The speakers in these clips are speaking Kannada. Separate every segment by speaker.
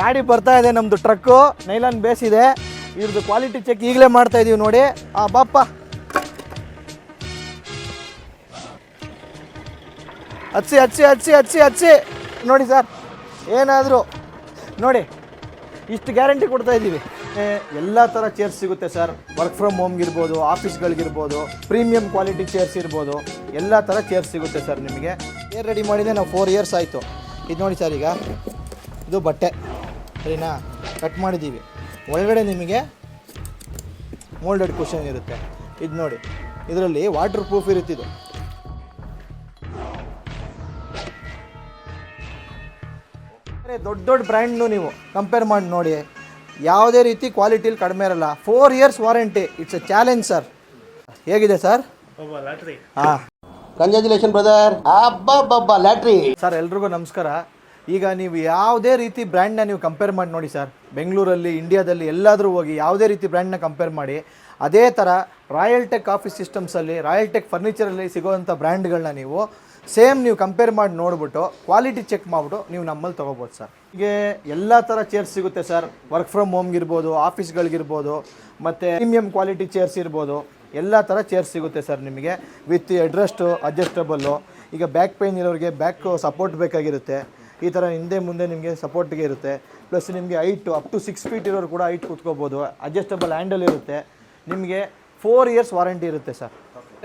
Speaker 1: ಗಾಡಿ ಬರ್ತಾ ಇದೆ ನಮ್ಮದು ಟ್ರಕ್ಕು. ನೈಲಾನ್ ಬೇಸ್ ಇದೆ. ಇದ್ರದ್ದು ಕ್ವಾಲಿಟಿ ಚೆಕ್ ಈಗಲೇ ಮಾಡ್ತಾ ಇದೀವಿ ನೋಡಿ. ಆ, ಬಾಪ್ಪ. ಹಚ್ಚಿ ಹಚ್ಚಿ ಹಚ್ಚಿ ಹಚ್ಚಿ ಹಚ್ಚಿ ನೋಡಿ ಸರ್, ಏನಾದರೂ. ನೋಡಿ, ಇಷ್ಟು ಗ್ಯಾರಂಟಿ ಕೊಡ್ತಾ ಇದ್ದೀವಿ ಎಲ್ಲ ಥರ ಚೇರ್ಸ್ ಸಿಗುತ್ತೆ ಸರ್ ವರ್ಕ್ ಫ್ರಮ್ ಹೋಮ್ಗಿರ್ಬೋದು ಆಫೀಸ್ಗಳಿಗಿರ್ಬೋದು ಪ್ರೀಮಿಯಂ ಕ್ವಾಲಿಟಿ ಚೇರ್ಸ್ ಇರ್ಬೋದು. ಎಲ್ಲ ಥರ ಚೇರ್ಸ್ ಸಿಗುತ್ತೆ ಸರ್ ನಿಮಗೆ. ಏರ್ ರೆಡಿ ಮಾಡಿದೆ ನಾವು ಫೋರ್ ಇಯರ್ಸ್ ಆಯಿತು. ಇದು ನೋಡಿ ಸರ್ ಈಗ. ಇದು ಬಟ್ಟೆ. ಸರಿನಾ ಕಟ್ ಮಾಡಿದ್ದೀವಿ. ಒಳಗಡೆ ನಿಮಗೆ ಮೋಲ್ಡೆಡ್ ಕ್ವಶನ್ ಇರುತ್ತೆ. ಇದು ನೋಡಿ. ಇದರಲ್ಲಿ ವಾಟರ್ ಪ್ರೂಫ್ ಇರುತ್ತೆ ಇದು. ಬೇರೆ ದೊಡ್ಡ ದೊಡ್ಡ ಬ್ರ್ಯಾಂಡ್ನು ನೀವು ಕಂಪೇರ್ ಮಾಡಿ ನೋಡಿ. ಯಾವುದೇ ರೀತಿ ಕ್ವಾಲಿಟಿಲಿ ಕಡಿಮೆ ಇರಲ್ಲ. Four years warranty it's a challenge sir ಹೇಗಿದೆ ಸರ್ ಹಾಂ.
Speaker 2: ಕಂಗ್ರ್ಯಾಚುಲೇಷನ್ ಬ್ರದರ್ ಅಬ್ಬಬ್ಬಬ್ಬ ಲ್ಯಾಟ್ರಿ.
Speaker 1: ಸರ್ ಎಲ್ರಿಗೂ ನಮಸ್ಕಾರ. ಈಗ ನೀವು ಯಾವುದೇ ರೀತಿ ಬ್ರ್ಯಾಂಡ್ನ ನೀವು ಕಂಪೇರ್ ಮಾಡಿ ನೋಡಿ ಸರ್ ಬೆಂಗಳೂರಲ್ಲಿ ಇಂಡಿಯಾದಲ್ಲಿ ಎಲ್ಲಾದರೂ ಹೋಗಿ ಯಾವುದೇ ರೀತಿ ಬ್ರ್ಯಾಂಡ್ನ ಕಂಪೇರ್ ಮಾಡಿ, ಅದೇ ಥರ ರಾಯಲ್ ಟೆಕ್ ಆಫೀಸ್ ಸಿಸ್ಟಮ್ಸಲ್ಲಿ ರಾಯಲ್ ಟೆಕ್ ಫರ್ನಿಚರಲ್ಲಿ ಸಿಗೋವಂಥ ಬ್ರ್ಯಾಂಡ್ಗಳನ್ನ ನೀವು ಸೇಮ್ ನೀವು ಕಂಪೇರ್ ಮಾಡಿ ನೋಡಿಬಿಟ್ಟು ಕ್ವಾಲಿಟಿ ಚೆಕ್ ಮಾಡಿಬಿಟ್ಟು ನೀವು ನಮ್ಮಲ್ಲಿ ತೊಗೋಬೋದು ಸರ್ ಹೀಗೆ ಎಲ್ಲ ಥರ ಚೇರ್ಸ್ ಸಿಗುತ್ತೆ ಸರ್ ವರ್ಕ್ ಫ್ರಮ್ ಹೋಮ್ಗಿರ್ಬೋದು ಆಫೀಸ್ಗಳಿಗಿರ್ಬೋದು ಮತ್ತು ಪ್ರೀಮಿಯಂ ಕ್ವಾಲಿಟಿ ಚೇರ್ಸ್ ಇರ್ಬೋದು, ಎಲ್ಲ ಥರ ಚೇರ್ಸ್ ಸಿಗುತ್ತೆ ಸರ್ ನಿಮಗೆ. ವಿತ್ ಎಡ್ರೆಸ್ಟು ಅಡ್ಜಸ್ಟಬಲ್ಲು ಈಗ ಬ್ಯಾಕ್ ಪೇನ್ ಇರೋರಿಗೆ ಬ್ಯಾಕ್ ಸಪೋರ್ಟ್ ಬೇಕಾಗಿರುತ್ತೆ. ಈ ಥರ ಹಿಂದೆ ಮುಂದೆ ನಿಮಗೆ ಸಪೋರ್ಟ್ಗೆ ಇರುತ್ತೆ. ಪ್ಲಸ್ ನಿಮಗೆ height, up to six feet ಇರೋರು ಕೂಡ ಹೈಟ್ ಕೂತ್ಕೋಬೋದು. ಅಡ್ಜಸ್ಟಬಲ್ ಹ್ಯಾಂಡಲ್ ಇರುತ್ತೆ. ನಿಮಗೆ ಫೋರ್ ಇಯರ್ಸ್ ವಾರಂಟಿ ಇರುತ್ತೆ ಸರ್.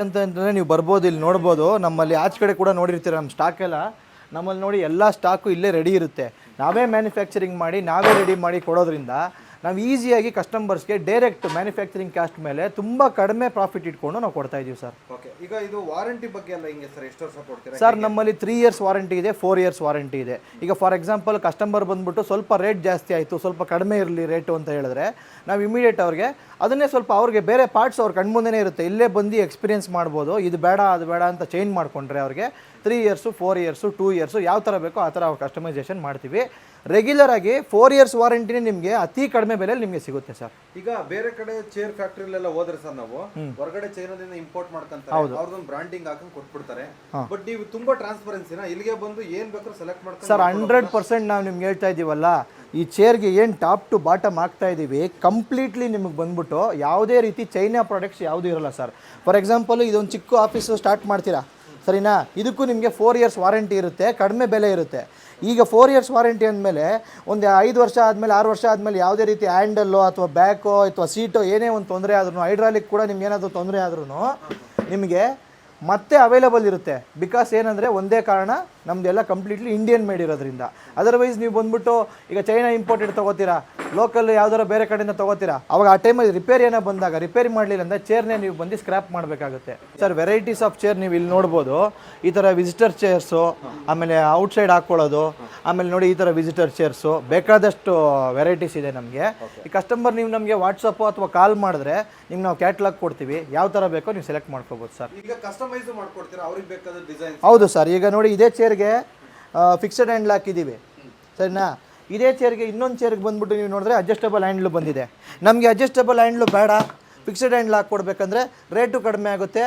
Speaker 1: ಅಂತಂದರೆ ನೀವು ಬರ್ಬೋದು, ಇಲ್ಲಿ ನೋಡ್ಬೋದು. ನಮ್ಮಲ್ಲಿ ಆಚೆ ಕಡೆ ಕೂಡ ನೋಡಿರ್ತೀರ ನಮ್ಮ ಸ್ಟಾಕ್ ಎಲ್ಲ. ನಮ್ಮಲ್ಲಿ ನೋಡಿ ಎಲ್ಲ ಸ್ಟಾಕು ಇಲ್ಲೇ ರೆಡಿ ಇರುತ್ತೆ. ನಾವೇ ಮ್ಯಾನುಫ್ಯಾಕ್ಚರಿಂಗ್ ಮಾಡಿ, ನಾವೇ ರೆಡಿ ಮಾಡಿ ಕೊಡೋದ್ರಿಂದ ನಾವು ಈಸಿಯಾಗಿ ಕಸ್ಟಮರ್ಸ್ಗೆ ಡೈರೆಕ್ಟ್ ಮ್ಯಾನುಫ್ಯಾಕ್ಚರಿಂಗ್ ಕಾಸ್ಟ್ ಮೇಲೆ ತುಂಬ ಕಡಿಮೆ ಪ್ರಾಫಿಟ್ ಇಟ್ಕೊಂಡು ನಾವು ಕೊಡ್ತಾ ಇದೀವಿ ಸರ್.
Speaker 3: ಓಕೆ ಈಗ ಇದು ವಾರಂಟಿ ಬಗ್ಗೆ ಎಲ್ಲ ಹಿಂಗೆ ಸರ್ ಎಷ್ಟು ವರ್ಷ ಕೊಡ್ತೀರಾ?
Speaker 1: ಸರ್ ನಮ್ಮಲ್ಲಿ ತ್ರೀ ಇಯರ್ಸ್ ವಾರಂಟಿ ಇದೆ ಫೋರ್ ಇಯರ್ಸ್ ವಾರಂಟಿ ಇದೆ. ಈಗ ಫಾರ್ ಎಕ್ಸಾಂಪಲ್ ಕಸ್ಟಮರ್ ಬಂದ್ಬಿಟ್ಟು ಸ್ವಲ್ಪ ರೇಟ್ ಜಾಸ್ತಿ ಆಯಿತು ಸ್ವಲ್ಪ ಕಡಿಮೆ ಇರಲಿ ರೇಟು ಅಂತ ಹೇಳಿದ್ರೆ ನಾವು ಇಮಿಡಿಯೇಟ್ ಅವ್ರಿಗೆ ಅದನ್ನೇ ಸ್ವಲ್ಪ ಅವ್ರಿಗೆ ಬೇರೆ ಪಾರ್ಟ್ಸ್ ಅವ್ರ ಕಣ್ಮುಂದೆನೇ ಇರುತ್ತೆ. ಇಲ್ಲೇ ಬಂದು ಎಕ್ಸ್ಪೀರಿಯನ್ಸ್ ಮಾಡ್ಬೋದು ಇದು ಬೇಡ ಅದು ಬೇಡ ಅಂತ ಚೇಂಜ್ ಮಾಡಿಕೊಂಡ್ರೆ ಅವ್ರಿಗೆ three years four years two years ಯಾವ ಥರ ಬೇಕೋ ಆ ಥರ ಕಸ್ಟಮೈಸೇಷನ್ ಮಾಡ್ತೀವಿ. ರೆಗ್ಯುಲರ್ ಆಗಿ ಫೋರ್ ಇಯರ್ಸ್ ವಾರಂಟಿನೇ ನಿಮಗೆ ಅತಿ ಕಡಿಮೆ ಬೆಲೆಯಲ್ಲಿ ನಿಮಗೆ ಸಿಗುತ್ತೆ ಸರ್.
Speaker 3: ಈಗ ಬೇರೆ ಕಡೆ ಚೇರ್ ಫ್ಯಾಕ್ಟ್ರಿಲೆಲ್ಲ ಹೋದ್ರೆ ಸರ್ ನಾವು ಹೊರಗಡೆ ಚೈನಾದಿಂದ ಇಂಪೋರ್ಟ್ ಮಾಡ್ಕೊಂತಾರೆ. ಅವ್ರದ್ದು ಬ್ರಾಂಡಿಂಗ್ ಹಾಕೊಂಡು ಕೊಟ್ಬಿಡ್ತಾರೆ. ಬಟ್ ನೀವು ತುಂಬಾ ಟ್ರಾನ್ಸ್ಪರೆನ್ಸಿನ ಇಲ್ಲಿಗೆ ಬಂದು ಏನ್ ಬೇಕಾದ್ರೂ ಸೆಲೆಕ್ಟ್ ಮಾಡ್ತಾರೆ
Speaker 1: ಸರ್ ಹಂಡ್ರೆಡ್ ಪರ್ಸೆಂಟ್ ನಾವು ನಿಮ್ಗೆ ಹೇಳ್ತಾ ಇದ್ದೀವಲ್ಲ ಈ ಚೇರ್ಗೆ ಏನು ಟಾಪ್ ಟು ಬಾಟಮ್ ಆಗ್ತಾ ಇದ್ದೀವಿ ಕಂಪ್ಲೀಟ್ಲಿ ನಿಮಗೆ ಬಂದ್ಬಿಟ್ಟು ಯಾವುದೇ ರೀತಿ ಚೈನಾ ಪ್ರಾಡಕ್ಟ್ಸ್ ಯಾವುದೂ ಇರಲ್ಲ ಸರ್. ಫಾರ್ ಎಕ್ಸಾಂಪಲ್ ಇದೊಂದು ಚಿಕ್ಕ ಆಫೀಸು ಸ್ಟಾರ್ಟ್ ಮಾಡ್ತೀರಾ? ಸರಿನಾ? ಇದಕ್ಕೂ ನಿಮಗೆ ಫೋರ್ ಇಯರ್ಸ್ ವಾರಂಟಿ ಇರುತ್ತೆ, ಕಡಿಮೆ ಬೆಲೆ ಇರುತ್ತೆ. ಈಗ ಫೋರ್ ಇಯರ್ಸ್ ವಾರಂಟಿ ಅಂದಮೇಲೆ ಒಂದು ಐದು ವರ್ಷ ಆದಮೇಲೆ, ಆರು ವರ್ಷ ಆದಮೇಲೆ ಯಾವುದೇ ರೀತಿ ಹ್ಯಾಂಡಲ್ಲೋ ಅಥವಾ ಬ್ಯಾಕೋ ಅಥವಾ ಸೀಟೋ ಏನೇ ಒಂದು ತೊಂದರೆ ಆದ್ರೂ ಹೈಡ್ರಾಲಿಕ್ ಕೂಡ ನಿಮ್ಗೆ ಏನಾದರೂ ತೊಂದರೆ ಆದ್ರೂ, ನಿಮಗೆ ಮತ್ತೆ ಅವೈಲೇಬಲ್ ಇರುತ್ತೆ. ಬಿಕಾಸ್ ಏನಂದರೆ, ಒಂದೇ ಕಾರಣ ನಮ್ಮದೆಲ್ಲ ಕಂಪ್ಲೀಟ್ಲಿ ಇಂಡಿಯನ್ ಮೇಡ್ ಇರೋದ್ರಿಂದ. ಅದರ್ವೈಸ್ ನೀವು ಬಂದ್ಬಿಟ್ಟು ಈಗ ಚೈನಾ ಇಂಪೋರ್ಟೆಡ್ ತೊಗೋತೀರಾ? ಲೋಕಲ್ ಯಾವ್ದಾರ ಬೇರೆ ಕಡೆಯಿಂದ ತೊಗೋತೀರಾ? ಅವಾಗ ಆ ಟೈಮಲ್ಲಿ ರಿಪೇರಿ ಏನೋ ಬಂದಾಗ ರಿಪೇರಿ ಮಾಡಲಿಲ್ಲ ಅಂದರೆ ಚೇರ್ನೇ ನೀವು ಬಂದು ಸ್ಕ್ರ್ಯಾಪ್ ಮಾಡಬೇಕಾಗುತ್ತೆ. ಸರ್ ವೆರೈಟೀಸ್ ಆಫ್ ಚೇರ್ ನೀವು ಇಲ್ಲಿ ನೋಡ್ಬೋದು. ಈ ಥರ ವಿಸಿಟರ್ ಚೇರ್ಸು ಆಮೇಲೆ ಔಟ್ಸೈಡ್ ಹಾಕ್ಕೊಳ್ಳೋದು ಆಮೇಲೆ ನೋಡಿ ಈ ಥರ ವಿಸಿಟರ್ ಚೇರ್ಸು ಬೇಕಾದಷ್ಟು ವೆರೈಟೀಸ್ ಇದೆ ನಮಗೆ. ಈ ಕಸ್ಟಮರ್ ನೀವು ನಮಗೆ ವಾಟ್ಸಪ್ಪು ಅಥವಾ ಕಾಲ್ ಮಾಡಿದ್ರೆ ನಿಮ್ಗೆ ನಾವು ಕ್ಯಾಟ್ಲಾಗ್ ಕೊಡ್ತೀವಿ. ಯಾವ ಥರ ಬೇಕೋ ನೀವು ಸೆಲೆಕ್ಟ್ ಮಾಡ್ಕೋಬೋದು ಸರ್
Speaker 3: ಈಗ ಕಸ್ಟಮೈಸ್ ಮಾಡ್ಕೊಡ್ತೀರಾ? ಅವ್ರಿಗೆ ಬೇಕಾದ ಡಿಸೈನ್
Speaker 1: ಹೌದು ಸರ್ ಈಗ ನೋಡಿ ಇದೇ ಚೇರ್ಗೆ ಫಿಕ್ಸೆಡ್ ಹ್ಯಾಂಡ್ಲ್ ಹಾಕಿದ್ದೀವಿ ಸರಿನಾ? ಇದೇ ಚೇರ್ಗೆ ಇನ್ನೊಂದು ಚೇರ್ಗೆ ಬಂದ್ಬಿಟ್ಟು ನೀವು ನೋಡಿದ್ರೆ ಅಡ್ಜಸ್ಟಬಲ್ ಹ್ಯಾಂಡ್ಲು ಬಂದಿದೆ. ನಮಗೆ ಅಡ್ಜಸ್ಟಬಲ್ ಹ್ಯಾಂಡ್ಲು ಬೇಡ. ಫಿಕ್ಸೆಡ್ ಹ್ಯಾಂಡ್ಲ್ ಹಾಕ್ಕೊಡ್ಬೇಕಂದ್ರೆ ರೇಟು ಕಡಿಮೆ ಆಗುತ್ತೆ,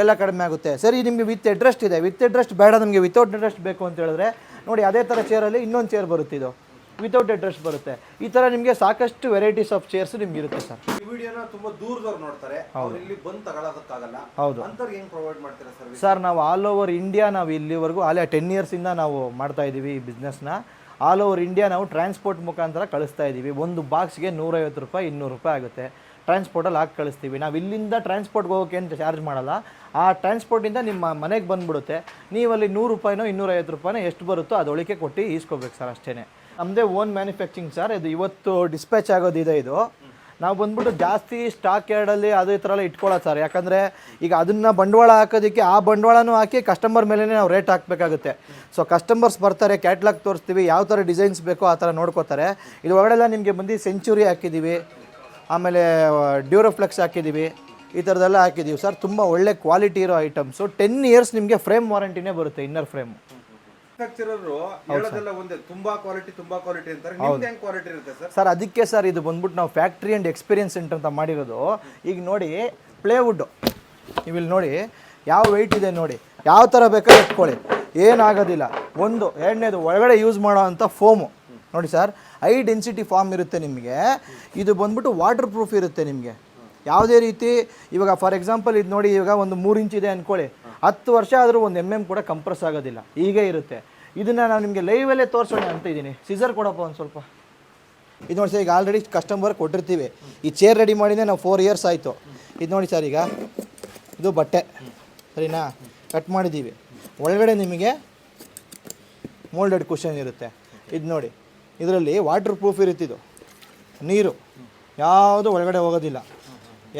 Speaker 1: ಎಲ್ಲ ಕಡಿಮೆ ಆಗುತ್ತೆ. ಸರಿ, ನಿಮಗೆ ವಿತ್ ಎಡ್ರೆಸ್ಟ್ ಇದೆ. ವಿತ್ ಎಡ್ರೆಸ್ಟ್ ಬೇಡ ನಮಗೆ. ವಿತೌಟ್ ಎಡ್ರೆಸ್ಟ್ ಬೇಕು ಅಂತ ಹೇಳಿದ್ರೆ, ನೋಡಿ, ಅದೇ ಥರ ಚೇರಲ್ಲಿ ಇನ್ನೊಂದು ಚೇರ್ ಬರುತ್ತಿದ್ದು ವಿತೌಟ್ ಅಡ್ರೆಸ್ ಬರುತ್ತೆ. ಈ ಥರ ನಿಮಗೆ ಸಾಕಷ್ಟು ವೆರೈಟೀಸ್ ಆಫ್ ಚೇರ್ಸ್ ನಿಮ್ಗೆ ಇರುತ್ತೆ ಸರ್
Speaker 3: ಈ ವಿಡಿಯೋನ ತುಂಬಾ ದೂರದವ್ರು ನೋಡ್ತಾರೆ. ಅವ್ರು ಇಲ್ಲಿ ಬಂದು ತಗೊಳ್ಳೋದಕ್ಕಾಗಲ್ಲ
Speaker 1: ಹೌದು.
Speaker 3: ಅಂತವ್ರಿಗೆ ಹೆಂಗ್ ಪ್ರೊವೈಡ್ ಮಾಡ್ತೀರಾ ಸರ್
Speaker 1: ಸರ್ ನಾವು ಆಲ್ ಓವರ್ ಇಂಡಿಯಾ ನಾವು ಇಲ್ಲಿವರೆಗೂ ಅಲ್ಲೇ ಟೆನ್ ಇಯರ್ಸಿಂದ ನಾವು ಮಾಡ್ತಾ ಇದ್ದೀವಿ ಈ ಬಿಸ್ನೆಸ್ನ ಆಲ್ ಓವರ್ ಇಂಡಿಯಾ ನಾವು ಟ್ರಾನ್ಸ್ಪೋರ್ಟ್ ಮುಖಾಂತರ ಕಳಿಸ್ತಾ ಇದ್ದೀವಿ. ಒಂದು ಬಾಕ್ಸ್ಗೆ ನೂರೈವತ್ತು ರೂಪಾಯಿ, ಇನ್ನೂರು ರೂಪಾಯಿ ಆಗುತ್ತೆ. ಟ್ರಾನ್ಸ್ಪೋರ್ಟಲ್ಲಿ ಹಾಕಿ ಕಳಿಸ್ತೀವಿ. ನಾವು ಇಲ್ಲಿಂದ ಟ್ರಾನ್ಸ್ಪೋರ್ಟ್ಗೆ ಹೋಗೋಕೆ ಏನು ಚಾರ್ಜ್ ಮಾಡಲ್ಲ. ಆ ಟ್ರಾನ್ಸ್ಪೋರ್ಟಿಂದ ನಿಮ್ಮ ಮನೆಗೆ ಬಂದ್ಬಿಡುತ್ತೆ. ನೀವಲ್ಲಿ ನೂರು ರೂಪಾಯಿನೋ, ಇನ್ನೂರೈವತ್ತು ರೂಪಾಯಿನೋ ಎಷ್ಟು ಬರುತ್ತೋ ಅದೊಳಗೆ ಕೊಟ್ಟು ಈಸ್ಕೋಬೇಕು ಸರ್ ಅಷ್ಟೇ ನಮ್ಮದೇ ಓನ್ ಮ್ಯಾನುಫ್ಯಾಕ್ಚರಿಂಗ್ ಸರ್. ಇದು ಇವತ್ತು ಡಿಸ್ಪ್ಯಾಚ್ ಆಗೋದಿದೆ ಇದು. ನಾವು ಬಂದ್ಬಿಟ್ಟು ಜಾಸ್ತಿ ಸ್ಟಾಕ್ ಯಾರ್ಡಲ್ಲಿ ಅದು ಈ ಥರ ಎಲ್ಲ ಇಟ್ಕೊಳ್ಳೋದು ಸರ್. ಯಾಕಂದರೆ ಈಗ ಅದನ್ನು ಬಂಡವಾಳ ಹಾಕೋದಕ್ಕೆ ಆ ಬಂಡವಾಳನೂ ಹಾಕಿ ಕಸ್ಟಮರ್ ಮೇಲೇ ನಾವು ರೇಟ್ ಹಾಕಬೇಕಾಗುತ್ತೆ. ಸೊ ಕಸ್ಟಮರ್ಸ್ ಬರ್ತಾರೆ ಕ್ಯಾಟ್ಲಾಗ್ ತೋರಿಸ್ತೀವಿ, ಯಾವ ಥರ ಡಿಸೈನ್ಸ್ ಬೇಕೋ ಆ ಥರ ನೋಡ್ಕೋತಾರೆ. ಇದು ಒಳಗಡೆಲ್ಲ ನಿಮಗೆ ಬಂದು ಸೆಂಚುರಿ ಹಾಕಿದ್ದೀವಿ. ಆಮೇಲೆ ಡ್ಯೂರೋಫ್ಲೆಕ್ಸ್ ಹಾಕಿದ್ದೀವಿ. ಈ ಥರದ್ದೆಲ್ಲ ಹಾಕಿದ್ದೀವಿ. ಸರ್, ತುಂಬ ಒಳ್ಳೆ ಕ್ವಾಲಿಟಿ ಇರೋ ಐಟಮ್ಸು ಟೆನ್ ಇಯರ್ಸ್ ನಿಮಗೆ ಫ್ರೇಮ್ ವಾರಂಟಿನೇ ಬರುತ್ತೆ ಇನ್ನರ್ ಫ್ರೇಮ್
Speaker 3: ಮ್ಯಾನುಫ್ಯಾಕ್ಚರರ್ ಹೇಳೋದೆಲ್ಲ ಒಂದೇ ತುಂಬಾ ಕ್ವಾಲಿಟಿ ತುಂಬಾ ಕ್ವಾಲಿಟಿ ಅಂತಾರೆ. ನಿಮ್ದು ಹೆಂಗ್ ಕ್ವಾಲಿಟಿ ಇರುತ್ತೆ ಸರ್?
Speaker 1: ಸರ್ ಅದಕ್ಕೆ ಸರ್ ಇದು ಬಂದ್ಬಿಟ್ಟು ನಾವು ಫ್ಯಾಕ್ಟ್ರಿ ಆ್ಯಂಡ್ ಎಕ್ಸ್ಪೀರಿಯನ್ಸ್ ಸೆಂಟರ್ ಅಂತ ಮಾಡಿರೋದು. ಈಗ ನೋಡಿ ಪ್ಲೇವುಡ್ ನೀವು ಇಲ್ಲಿ ನೋಡಿ ಯಾವ ವೆಯ್ಟ್ ಇದೆ ನೋಡಿ. ಯಾವ ಥರ ಬೇಕಾದ್ರೆ ಇಟ್ಕೊಳ್ಳಿ. ಏನಾಗೋದಿಲ್ಲ. ಒಂದು ಎರಡನೇದು ಒಳಗಡೆ ಯೂಸ್ ಮಾಡೋ ಅಂಥ ಫೋಮು ನೋಡಿ ಸರ್ ಹೈ ಡೆನ್ಸಿಟಿ ಫಾರ್ಮ್ ಇರುತ್ತೆ ನಿಮಗೆ. ಇದು ಬಂದ್ಬಿಟ್ಟು ವಾಟರ್ ಪ್ರೂಫ್ ಇರುತ್ತೆ ನಿಮಗೆ. ಯಾವುದೇ ರೀತಿ ಇವಾಗ ಫಾರ್ ಎಕ್ಸಾಂಪಲ್ ಇದು ನೋಡಿ ಇವಾಗ ಒಂದು ಮೂರು ಇಂಚ್ ಇದೆ ಅಂದ್ಕೊಳ್ಳಿ ಹತ್ತು ವರ್ಷ ಆದರೂ ಒಂದು ಎಂ ಎಂ ಕೂಡ ಕಂಪ್ರೆಸ್ ಆಗೋದಿಲ್ಲ. ಹೀಗೆ ಇರುತ್ತೆ. ಇದನ್ನು ನಾನು ನಿಮಗೆ ಲೈವಲ್ಲೇ ತೋರಿಸೋಣ ಅಂತ ಇದ್ದೀನಿ. ಸಿಸರ್ ಕೊಡಪ್ಪ ಒಂದು ಸ್ವಲ್ಪ. ಇದು ನೋಡಿ ಸರ್ ಈಗ ಆಲ್ರೆಡಿ ಕಸ್ಟಮರ್ ಕೊಟ್ಟಿರ್ತೀವಿ. ಈ ಚೇರ್ ರೆಡಿ ಮಾಡಿನೇ ನಾವು ಫೋರ್ ಇಯರ್ಸ್ ಆಯಿತು. ಇದು ನೋಡಿ ಸರ್ ಈಗ ಇದು ಬಟ್ಟೆ. ಸರಿನಾ? ಕಟ್ ಮಾಡಿದ್ದೀವಿ ಒಳಗಡೆ ನಿಮಗೆ ಮೋಲ್ಡೆಡ್ ಕುಷನ್ ಇರುತ್ತೆ. ಇದು ನೋಡಿ. ಇದರಲ್ಲಿ ವಾಟರ್ ಪ್ರೂಫ್ ಇರುತ್ತೆ ಇದು. ನೀರು. ಯಾವುದು ಒಳಗಡೆ ಹೋಗೋದಿಲ್ಲ.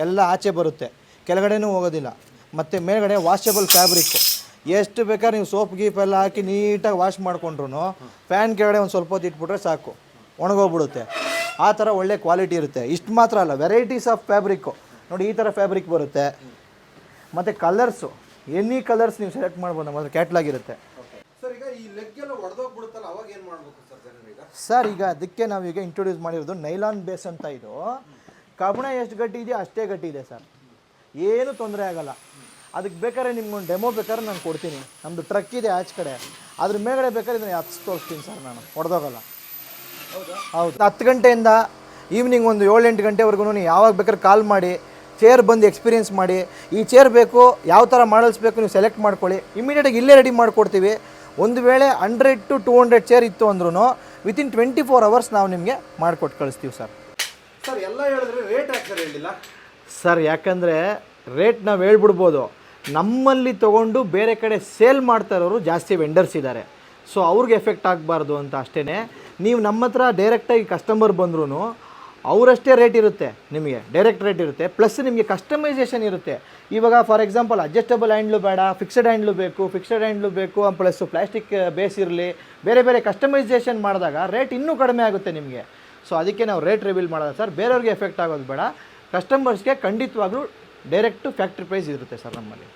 Speaker 1: ಎಲ್ಲ ಆಚೆ ಬರುತ್ತೆ. ಕೆಳಗಡೆನೂ ಹೋಗೋದಿಲ್ಲ. ಮತ್ತು ಮೇಲ್ಗಡೆ ವಾಷಬಲ್ ಫ್ಯಾಬ್ರಿಕ್ಕು ಎಷ್ಟು ಬೇಕಾದ್ರೆ ನೀವು ಸೋಪ್ ಗೀಪ್ ಎಲ್ಲ ಹಾಕಿ ನೀಟಾಗಿ ವಾಶ್ ಮಾಡ್ಕೊಂಡ್ರು ಫ್ಯಾನ್ ಕೆಳಗಡೆ ಒಂದು ಸ್ವಲ್ಪ ಹೊತ್ತು ಇಟ್ಬಿಟ್ರೆ ಸಾಕು. ಒಣಗೋಗ್ಬಿಡುತ್ತೆ. ಆ ಥರ ಒಳ್ಳೆ ಕ್ವಾಲಿಟಿ ಇರುತ್ತೆ. ಇಷ್ಟು ಮಾತ್ರ ಅಲ್ಲ ವೆರೈಟೀಸ್ ಆಫ್ ಫ್ಯಾಬ್ರಿಕ್ಕು ನೋಡಿ ಈ ಥರ ಫ್ಯಾಬ್ರಿಕ್ ಬರುತ್ತೆ. ಮತ್ತು ಕಲರ್ಸು ಎನಿ ಕಲರ್ಸ್ ನೀವು ಸೆಲೆಕ್ಟ್ ಮಾಡ್ಬೋದು ನಮ್ಮ ಕ್ಯಾಟ್ಲಾಗ್ ಇರುತ್ತೆ.
Speaker 3: ಸರ್ ಈಗ ಈ ಲೆಗ್ ಎಲ್ಲ ಒಡೆದೋಗ್ಬಿಡುತ್ತಲ್ಲ ಅವಾಗ ಏನ್ ಮಾಡ್ಬೇಕು ಸರ್
Speaker 1: ಸರ್ ಈಗ? ಅದಕ್ಕೆ ನಾವೀಗ ಇಂಟ್ರೊಡ್ಯೂಸ್ ಮಾಡಿರೋದು ನೈಲಾನ್ ಬೇಸ್ ಅಂತ ಇದು. ಕಬ್ಬಣ ಎಷ್ಟು ಗಟ್ಟಿ ಇದೆಯೋ ಅಷ್ಟೇ ಗಟ್ಟಿ ಇದೆ ಸರ್ ಏನು ತೊಂದರೆ ಆಗಲ್ಲ. ಅದಕ್ಕೆ ಬೇಕಾದ್ರೆ ನಿಮ್ಗೊಂದು ಡೆಮೋ ಬೇಕಾದ್ರೆ ನಾನು ಕೊಡ್ತೀನಿ. ನಮ್ಮದು ಟ್ರಕ್ ಇದೆ ಆಚೆ ಕಡೆ. ಅದ್ರ ಮೇಲ್ಗಡೆ ಬೇಕಾದ್ರೆ ಇದನ್ನು ಹತ್ತು ತೋರಿಸ್ತೀನಿ ಸರ್ ನಾನು? ಹೊಡೆದೋಗಲ್ಲ. ಹೌದು? ಹತ್ತು ಗಂಟೆಯಿಂದ ಈವ್ನಿಂಗ್ ಒಂದು ಏಳೆಂಟು ಎಂಟು ಗಂಟೆವರೆಗೂ ನೀವು ಯಾವಾಗ ಬೇಕಾದ್ರೆ ಕಾಲ್ ಮಾಡಿ ಚೇರ್ ಬಂದು ಎಕ್ಸ್ಪೀರಿಯೆನ್ಸ್ ಮಾಡಿ ಈ ಚೇರ್ ಬೇಕು ಯಾವ ಥರ ಮಾಡಲ್ಸ್ ಬೇಕು ನೀವು ಸೆಲೆಕ್ಟ್ ಮಾಡ್ಕೊಳ್ಳಿ. ಇಮಿಡಿಯೇಟಾಗಿ ಇಲ್ಲೇ ರೆಡಿ ಮಾಡಿಕೊಡ್ತೀವಿ. ಒಂದು ವೇಳೆ hundred to two hundred chair ಇತ್ತು ಅಂದ್ರೂ ವಿತಿನ್ ಟ್ವೆಂಟಿ ಫೋರ್ ಅವರ್ಸ್ ನಾವು ನಿಮಗೆ ಮಾಡಿಕೊಟ್ಟು ಕಳಿಸ್ತೀವಿ ಸರ್.
Speaker 3: ಸರ್ ಎಲ್ಲ ಹೇಳಿದ್ರೆ ರೇಟ್ ಯಾಕೆ ಸರ್ ಹೇಳಿಲ್ಲ?
Speaker 1: ಸರ್ ಯಾಕಂದರೆ ರೇಟ್ ನಾವು ಹೇಳ್ಬಿಡ್ಬೋದು. ನಮ್ಮಲ್ಲಿ ತೊಗೊಂಡು ಬೇರೆ ಕಡೆ ಸೇಲ್ ಮಾಡ್ತಾ ಇರೋರು ಜಾಸ್ತಿ ವೆಂಡರ್ಸ್ ಇದ್ದಾರೆ ಸೊ ಅವ್ರಿಗೆ ಎಫೆಕ್ಟ್ ಆಗಬಾರ್ದು ಅಂತ ಅಷ್ಟೇ ನೀವು ನಮ್ಮ ಹತ್ರ ಡೈರೆಕ್ಟಾಗಿ ಕಸ್ಟಮರ್ ಬಂದ್ರೂ ಅವರಷ್ಟೇ ರೇಟ್ ಇರುತ್ತೆ ನಿಮಗೆ ಡೈರೆಕ್ಟ್ ರೇಟ್ ಇರುತ್ತೆ. ಪ್ಲಸ್ ನಿಮಗೆ ಕಸ್ಟಮೈಸೇಷನ್ ಇರುತ್ತೆ. ಇವಾಗ ಫಾರ್ ಎಕ್ಸಾಂಪಲ್ ಅಡ್ಜಸ್ಟಬಲ್ ಹ್ಯಾಂಡ್ಲು ಬೇಡ ಫಿಕ್ಸೆಡ್ ಹ್ಯಾಂಡ್ಲು ಬೇಕು ಫಿಕ್ಸೆಡ್ ಹ್ಯಾಂಡ್ಲು ಬೇಕು ಪ್ಲಸ್ ಪ್ಲಾಸ್ಟಿಕ್ ಬೇಸ್ ಇರಲಿ, ಬೇರೆ ಬೇರೆ ಕಸ್ಟಮೈಸೇಷನ್ ಮಾಡಿದಾಗ ರೇಟ್ ಇನ್ನೂ ಕಡಿಮೆ ಆಗುತ್ತೆ ನಿಮಗೆ. ಸೊ ಅದಕ್ಕೆ ನಾವು ರೇಟ್ ರಿವೀಲ್ ಮಾಡೋದು ಸರ್. ಬೇರೆಯವ್ರಿಗೆ ಎಫೆಕ್ಟ್ ಆಗೋದು ಬೇಡ. ಕಸ್ಟಮರ್ಸ್ಗೆ ಖಂಡಿತವಾಗ್ಲೂ ಡೈರೆಕ್ಟು ಫ್ಯಾಕ್ಟ್ರಿ ಪ್ರೈಸ್ ಇರುತ್ತೆ ಸರ್ ನಮ್ಮಲ್ಲಿ.